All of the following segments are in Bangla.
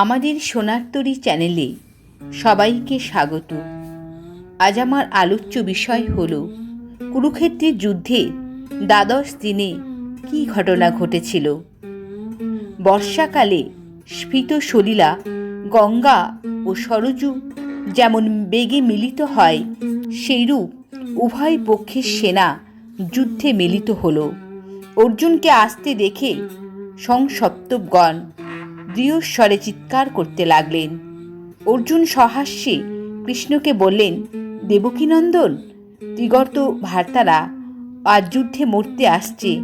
আমাদের সোনারতরী চ্যানেলে সবাইকে স্বাগত। আজ আমার আলোচ্য বিষয় হল, কুরুক্ষেত্রের যুদ্ধে দ্বাদশ দিনে কী ঘটনা ঘটেছিল? বর্ষাকালে স্ফীত সলিলা গঙ্গা ও সরজু যেমন বেগে মিলিত হয়, সেইরূপ উভয় পক্ষের সেনা যুদ্ধে মিলিত হল। অর্জুনকে আসতে দেখে সংসপ্তবগণ দৃঢ়স্বরে চিৎকার করতে লাগলেন। অর্জুন সহাস্যে কৃষ্ণকে বললেন, দেবকীনন্দন, ত্রিগর্ত ভার্তারা আজ যুদ্ধে মরতে আসছে।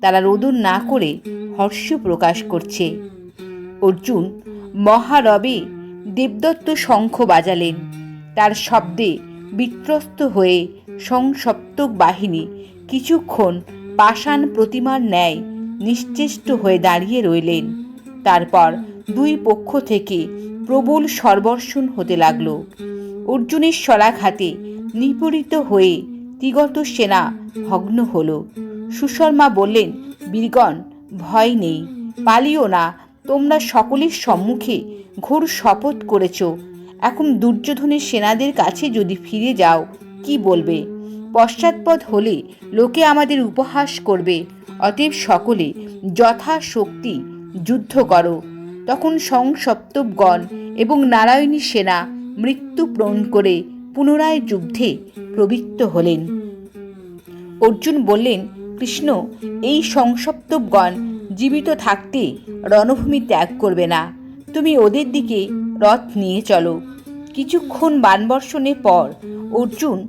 তারা রোদন না করে হর্ষ প্রকাশ করছে। অর্জুন মহারবে দেবদত্ত শঙ্খ বাজালেন। তার শব্দে বিত্রস্ত হয়ে সংসপ্তক বাহিনী কিছুক্ষণ পাষাণ প্রতিমার ন্যায় নিশ্চেষ্ট হয়ে দাঁড়িয়ে রইলেন। তারপর দুই পক্ষ থেকে প্রবল সর্বর্ষণ হতে লাগল। অর্জুনের সরাঘাতে নিপীড়িত হয়ে তিগত সেনা ভগ্ন হল। সুশর্মা বললেন, বীরগণ, ভয় নেই। পালিও না। তোমরা সকলের সম্মুখে ঘোর শপথ করেছ। এখন দুর্যোধনের সেনাদের কাছে যদি ফিরে যাও, কি বলবে? পশ্চাৎপদ হলে লোকে আমাদের উপহাস করবে। অতএব সকলে যথাশক্তি যুদ্ধ করো। তখন সংসপ্তবগণ এবং নারায়ণী সেনা মৃত্যু প্রণ করে পুনরায় যুদ্ধে প্রবৃত্ত হলেন। অর্জুন বললেন, কৃষ্ণ, এই সংসপ্তবগণ জীবিত থাকতে রণভূমি ত্যাগ করবে না। তুমি ওদের দিকে রথ নিয়ে চলো। কিছুক্ষণ বানবর্ষণের পর অর্জুন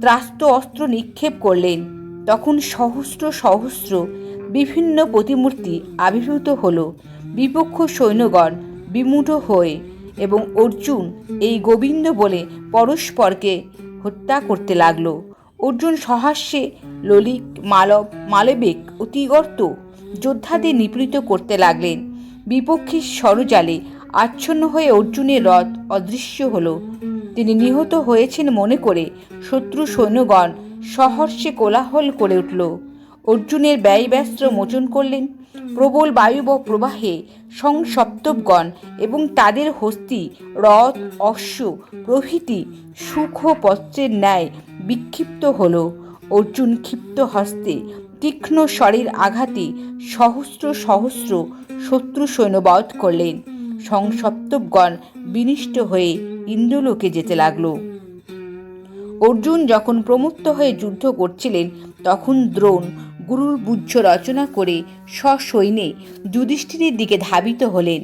ত্রাস্ত অস্ত্র নিক্ষেপ করলেন। তখন সহস্র সহস্র বিভিন্ন প্রতিমূর্তি আবির্ভূত হল। বিপক্ষ সৈন্যগণ বিমূঢ় হয়ে এবং অর্জুন এই গোবিন্দ বলে পরস্পরকে হত্যা করতে লাগল। অর্জুন সহাস্যে ললিক মালব মালবিক ও তিগর্ত যোদ্ধাদের নিপীড়িত করতে লাগলেন। বিপক্ষের সরজালে আচ্ছন্ন হয়ে অর্জুনের রথ অদৃশ্য হল। তিনি নিহত হয়েছেন মনে করে শত্রু সৈন্যগণ সহর্ষে কোলাহল করে উঠল। অর্জুনের ব্যয়ব্যস্ত্র মোচন করলেন। প্রবল বায়ুব প্রবাহে সংসপ্তবগণ এবং তাদের হস্তি রথ, অশ্ব প্রভৃতি সুখ পত্রের ন্যায় বিক্ষিপ্ত হল। অর্জুন ক্ষিপ্ত হস্তে তীক্ষ্ণ স্বরের আঘাতে সহস্র সহস্র শত্রু সৈন্যবধ করলেন। সংসপ্তবগণ বিনিষ্ট হয়ে ইন্দ্রলোকে যেতে লাগল। অর্জুন যখন প্রমুক্ত হয়ে যুদ্ধ করছিলেন, তখন দ্রোণ গুরুর বুজ্জ রচনা করে সসৈন্যে যুধিষ্ঠিরের দিকে ধাবিত হলেন।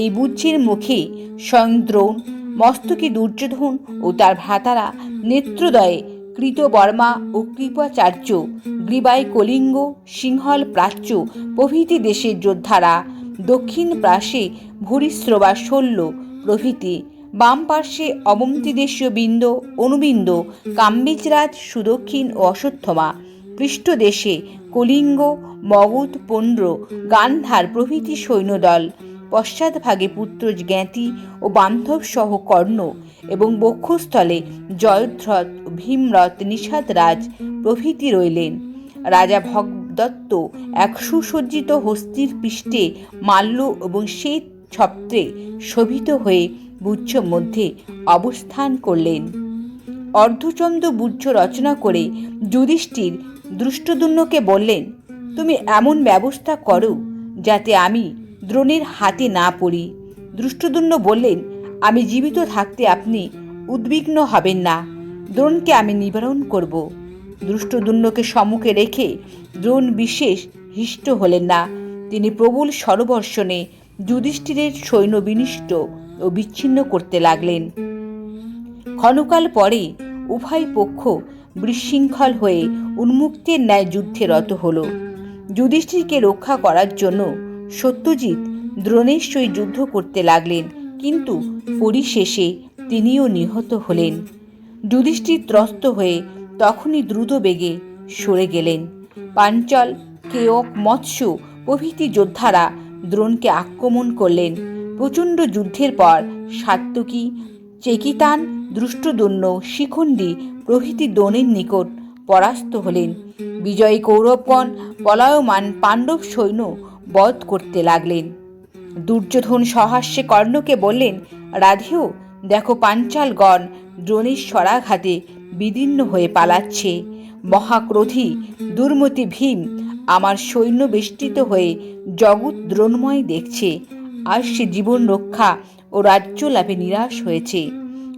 এই বুজ্জের মুখে স্বয়ং দ্রোণ মস্তকে দুর্যোধন ও তার ভ্রাতারা নেত্রদয়ে কৃতবর্মা ও কৃপাচার্য গ্রীবাই কলিঙ্গ, সিংহল প্রাচ্য প্রভৃতি দেশের যোদ্ধারা দক্ষিণ প্রাসে ভূরিশ্রবা শল্য প্রভৃতি, বাম পার্শ্বে অবন্তিদেশীয় বিন্দ, অনুবিন্দ, কাম্বিজরাজ সুদক্ষিণ ও অশ্বত্থমা। পৃষ্ঠদেশে কলিঙ্গ, মগধ পণ্ড গান্ধার প্রভৃতি সৈন্যদল, পশ্চাৎভাগে পুত্র জ্ঞাতি ও বান্ধব সহ কর্ণ এবং বক্ষস্থলে জয়ধ্রথ ভীমরথ নিষাদরাজ প্রভৃতি রইলেন। রাজা ভগদত্ত এক সুসজ্জিত হস্তির পৃষ্ঠে মাল্য এবং শ্বেত ছত্রে শোভিত হয়ে বুচ্ছ মধ্যে অবস্থান করলেন। অর্ধচন্দ্র বুচ্ছ রচনা করে যুধিষ্ঠির দৃষ্টদুন্নকে বললেন, তুমি এমন ব্যবস্থা করো যাতে আমি দ্রোণের হাতে না পড়ি। দৃষ্টদুন্ন বললেন, আমি জীবিত থাকতে আপনি উদ্বিগ্ন হবেন না, দ্রোণকে আমি নিবারণ করব। দৃষ্টদুন্নকে সম্মুখে রেখে দ্রোণ বিশেষ হিষ্ট হলেন না। তিনি প্রবল সরবর্ষণে যুধিষ্ঠিরের সৈন্য বিনিষ্ট ও বিচ্ছিন্ন করতে লাগলেন। ক্ষণকাল পরে উভয় পক্ষ বিশৃঙ্খল হয়ে উন্মুক্তের ন্যায় যুদ্ধে রত হল। যুধিষ্ঠিরকে রক্ষা করার জন্য সত্যজিৎ দ্রোণের সই যুদ্ধ করতে লাগলেন, কিন্তু পরিশেষে তিনিও নিহত হলেন। যুধিষ্ঠির ত্রস্ত হয়ে তখনই দ্রুত বেগে সরে গেলেন। পাঞ্চল, কেয়ক, মৎস্য প্রভৃতি যোদ্ধারা দ্রোণকে আক্রমণ করলেন। প্রচণ্ড যুদ্ধের পর সাত্তকী চেকিতান দৃষ্টদন্য শিখণ্ডী প্রভৃতি দ্রোণের নিকট পরাস্ত হলেন। বিজয়ী কৌরবগণ পলায়মান পাণ্ডব সৈন্য বধ করতে লাগলেন। দুর্যোধন সহাস্যে কর্ণকে বললেন, রাধেও, দেখো পাঞ্চালগণ দ্রোণীর সরাঘাতে বিদীর্ণ হয়ে পালাচ্ছে। মহাক্রোধী দুর্মতি ভীম আমার সৈন্য বেষ্টিত হয়ে জগৎ দ্রোণময় দেখছে। আর সে জীবন রক্ষা ও রাজ্য লাভে নিরাশ হয়েছে।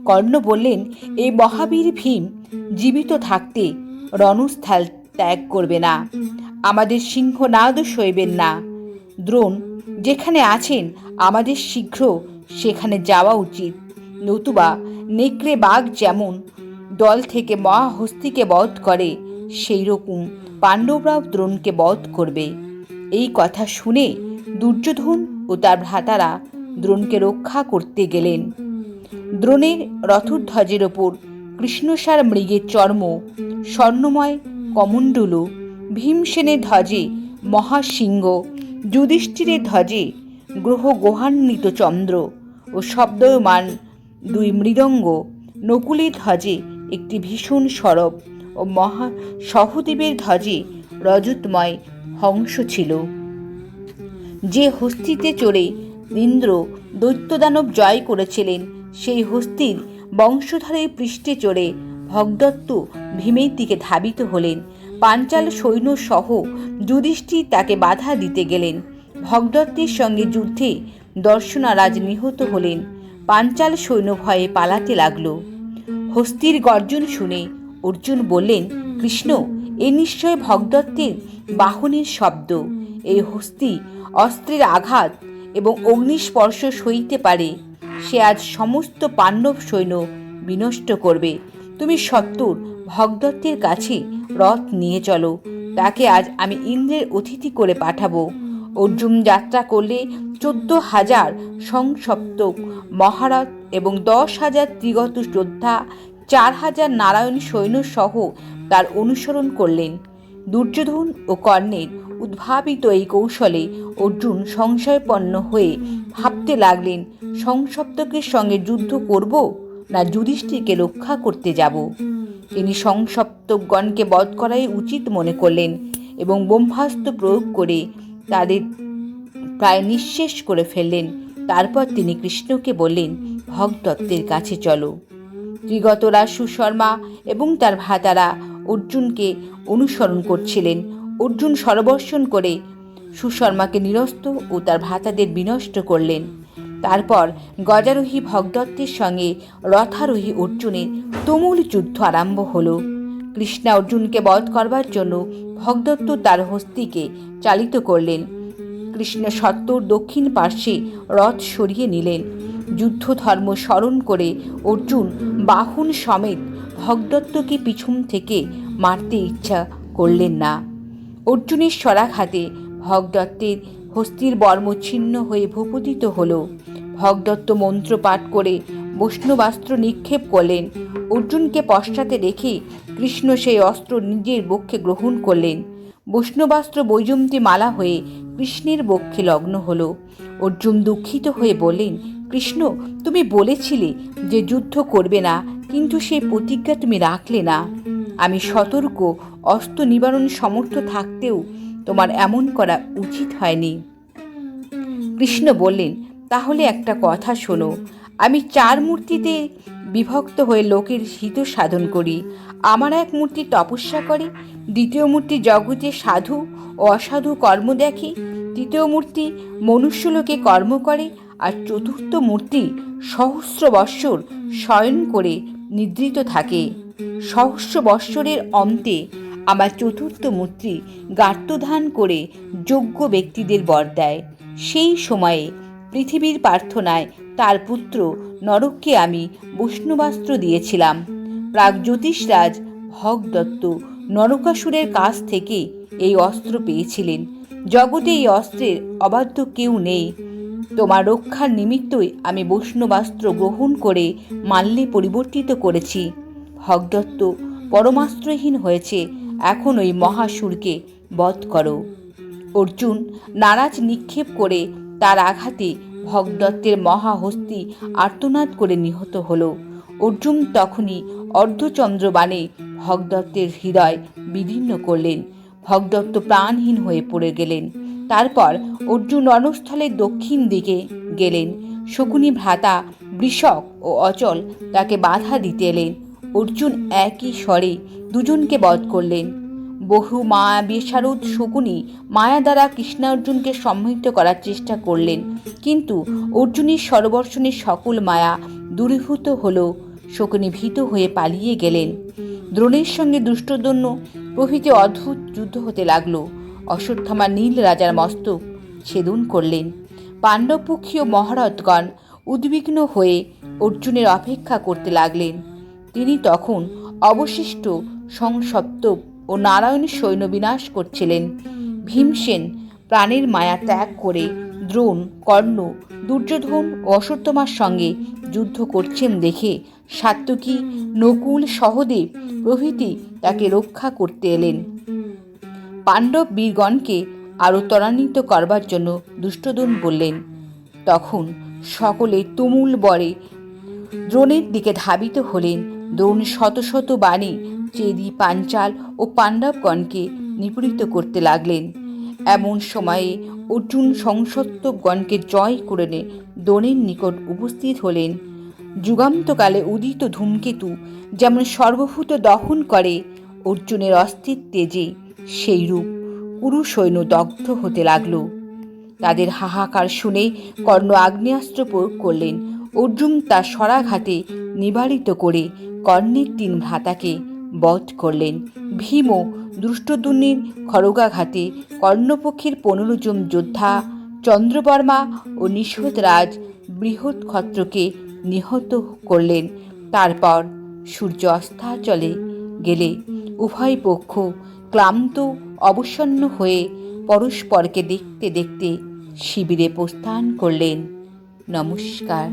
কর্ণ বললেন এই মহাবীর ভীম, জীবিত থাকতে রণস্থল ত্যাগ করবে না। আমাদের সিংহনাদ সইবেন না। দ্রোণ, যেখানে আছেন, আমাদের শীঘ্র সেখানে যাওয়া উচিত। নতুবা নেকড়ে বাঘ যেমন দল থেকে মহাহস্তিকে বধ করে সেই রকম পাণ্ডবরাও দ্রোণকে বধ করবে। এই কথা শুনে দুর্যোধন ও তার ভ্রাতারা দ্রোণকে রক্ষা করতে গেলেন। দ্রোণের রথধ্বজের ওপর কৃষ্ণসার মৃগের চর্ম, স্বর্ণময় কমণ্ডলু, ভীমসেনের ধ্বজে মহাসিংহ যুধিষ্ঠিরের ধ্বজে গ্রহ গোহান্বিত চন্দ্র ও শব্দমান দুই মৃদঙ্গ নকুলের ধ্বজে একটি ভীষণ সরব ও মহা সহদেবের ধ্বজে রজতময় হংস ছিল। যে হস্তিতে চড়ে ইন্দ্র দৈত্যদানব জয় করেছিলেন। সেই হস্তির বংশধরের পৃষ্ঠে চড়ে ভগদত্ত ভীমের দিকে ধাবিত হলেন। পাঞ্চাল সৈন্য সহ যুধিষ্ঠির তাকে বাধা দিতে গেলেন। ভগদত্তের সঙ্গে যুদ্ধে দর্শনারাজ নিহত হলেন। পাঞ্চাল সৈন্য ভয়ে পালাতে লাগল। হস্তির গর্জন শুনে অর্জুন বললেন, কৃষ্ণ, এ নিশ্চয় ভগদত্তের বাহনের শব্দ। এই হস্তি অস্ত্রের আঘাত এবং অগ্নিস্পর্শ সইতে পারে। সে আজ সমস্ত পাণ্ডব সৈন্য বিনষ্ট করবে। তুমি সত্তর, ভগদত্তের কাছে রথ নিয়ে চলো। তাকে আজ আমি ইন্দ্রের অতিথি করে পাঠাবো। অর্জুন যাত্রা করলে চোদ্দ হাজার সংসপ্তক মহারথ এবং দশ হাজার ত্রিগত যোদ্ধা চার হাজার নারায়ণ সৈন্য সহ তার অনুসরণ করলেন। দুর্যোধন ও কর্ণের উদ্ভাবিত এই কৌশলে অর্জুন সংশয়পন্ন হয়ে ভাবতে লাগলেন, সংসপ্তকের সঙ্গে যুদ্ধ করব না যুধিষ্ঠিরকে রক্ষা করতে যাব? তিনি সংসপ্তকগণকে বধ করাই উচিত মনে করলেন এবং ব্রহ্মাস্ত্র প্রয়োগ করে তাদের প্রায় নিঃশেষ করে ফেললেন। তারপর তিনি কৃষ্ণকে বললেন, ভগদত্তের কাছে চলো। ত্রিগতরা সুশর্মা এবং তার ভাতারা অর্জুনকে অনুসরণ করছিলেন। অর্জুন সরবর্ষণ করে সুশর্মাকে নিরস্ত ও তার ভ্রাতাদের বিনষ্ট করলেন। তারপর গজারোহী ভগদত্তের সঙ্গে রথারোহী অর্জুনের তুমুল যুদ্ধ আরম্ভ হল। কৃষ্ণা অর্জুনকে বধ করবার জন্য ভগদত্ত তার হস্তিকে চালিত করলেন। কৃষ্ণ সত্তর দক্ষিণ পার্শ্বে রথ সরিয়ে নিলেন। যুদ্ধ ধর্ম স্মরণ করে অর্জুন বাহুন সমেত ভগদত্তকে পিছন থেকে মারতে ইচ্ছা করলেন না। অর্জুনের সরাঘাতে ভগদত্তের হস্তির বর্ম ছিন্ন হয়ে ভূপতিত হল। ভগদত্ত মন্ত্র পাঠ করে বৈষ্ণবাস্ত্র নিক্ষেপ করলেন। অর্জুনকে পশ্চাতে রেখে কৃষ্ণ সেই অস্ত্র নিজের বক্ষে গ্রহণ করলেন। বৈষ্ণবাস্ত্র বৈজন্তী মালা হয়ে কৃষ্ণের বক্ষে লগ্ন হল। অর্জুন দুঃখিত হয়ে বললেন, কৃষ্ণ, তুমি বলেছিলে যে যুদ্ধ করবে না, কিন্তু সেই প্রতিজ্ঞা তুমি রাখলে না। আমি সতর্ক অস্ত্র নিবারণ সমর্থ থাকতেও তোমার এমন করা উচিত হয়নি। কৃষ্ণ বললেন, তাহলে একটা কথা শোনো, আমি চার মূর্তিতে বিভক্ত হয়ে লোকের হিত সাধন করি। আমার এক মূর্তি তপস্যা করে, দ্বিতীয় মূর্তি জগতে সাধু ও অসাধু কর্ম দেখে, তৃতীয় মূর্তি মনুষ্যলোকে কর্ম করে, আর চতুর্থ মূর্তি সহস্র বৎসর শয়ন করে নিদ্রিত থাকে। সহস্র বৎসরের অন্তে আমার চতুর্থ মূর্তি গাত্রধান করে যোগ্য ব্যক্তিদের বর দেয়। সেই সময়ে পৃথিবীর প্রার্থনায় তার পুত্র নরককে আমি বৈষ্ণবাস্ত্র দিয়েছিলাম। প্রাগ জ্যোতিষরাজ ভগদত্ত নরকাসুরের কাছ থেকে এই অস্ত্র পেয়েছিলেন। জগতে এই অস্ত্রের অবাধ্য কেউ নেই। তোমার রক্ষার নিমিত্তই আমি বৈষ্ণবাস্ত্র গ্রহণ করে মাল্যে পরিবর্তিত করেছি। ভগদত্ত পরমাস্ত্রহীন হয়েছে। এখন ওই মহাসুরকে বধ করো। অর্জুন নারাজ নিক্ষেপ করে তার আঘাতে ভগদত্তের মহাহস্তি আর্তনাদ করে নিহত হল। অর্জুন তখনই অর্ধচন্দ্রবাণে ভগদত্তের হৃদয় বিদীর্ণ করলেন। ভগদত্ত প্রাণহীন হয়ে পড়ে গেলেন। তারপর অর্জুন রণস্থলের দক্ষিণ দিকে গেলেন। শকুনি ভ্রাতা বৃষক ও অচল তাকে বাধা দিতে এলেন। অর্জুন একই স্বরে দুজনকে বধ করলেন। বহু মায়া বেসারদ শকুনি মায়া দ্বারা কৃষ্ণার্জুনকে সম্মিলিত করার চেষ্টা করলেন। কিন্তু অর্জুনের সরবর্ষণের সকল মায়া দূরীভূত হল। শকুনি ভীত হয়ে পালিয়ে গেলেন। দ্রোণের সঙ্গে দুষ্টদন্য প্রভৃতি অদ্ভুত যুদ্ধ হতে লাগল। অশ্বত্থামা নীল রাজার মস্তক ছেদন করলেন। পাণ্ডবপক্ষীয় মহারথগণ উদ্বিগ্ন হয়ে অর্জুনের অপেক্ষা করতে লাগলেন। তিনি তখন অবশিষ্ট সংসপ্তক ও নারায়ণের সৈন্য বিনাশ করছিলেন। ভীমসেন প্রাণের মায়া ত্যাগ করে দ্রোণ, কর্ণ, দুর্যোধন ও সঙ্গে যুদ্ধ করছেন দেখে সাত্যকী নকুল সহদেব প্রভৃতি তাকে রক্ষা করতে এলেন। পাণ্ডব বীরগণকে আরও ত্বরান্বিত করবার জন্য দুষ্টদন বললেন, তখন সকলে তুমুল বরে দ্রোণের দিকে ধাবিত হলেন দ্রোণ শত শত বাণী চেদি পাঞ্চাল ও পাণ্ডবগণকে নিপীড়িত করতে লাগলেন। এমন সময়ে অর্জুন সংসত্বগণকে জয় করে নে দ্রোণের নিকট উপস্থিত হলেন। যুগান্তকালে উদিত ধূমকেতু যেমন সর্বভূত দহন করে, অর্জুনের অস্তিত্বে যে সেইরূপ কুরু সৈন্য দগ্ধ হতে লাগল। তাদের হাহাকার শুনে কর্ণ আগ্নেয়াস্ত্র প্রয়োগ করলেন। অর্জুন তার সরাঘাতে নিবারিত করে কর্ণের তিন ভ্রাতাকে বধ করলেন। ভীমও দুষ্টদুন্নির খড়গাঘাতে কর্ণপক্ষের পনেরো জন যোদ্ধা, চন্দ্রবর্মা ও নিষধ রাজ বৃহৎ ক্ষত্রকে নিহত করলেন। তারপর সূর্য অস্তাচলে গেলে উভয় পক্ষ ক্লান্ত, অবসন্ন হয়ে পরস্পরকে দেখতে দেখতে শিবিরে প্রস্থান করলেন। নমস্কার।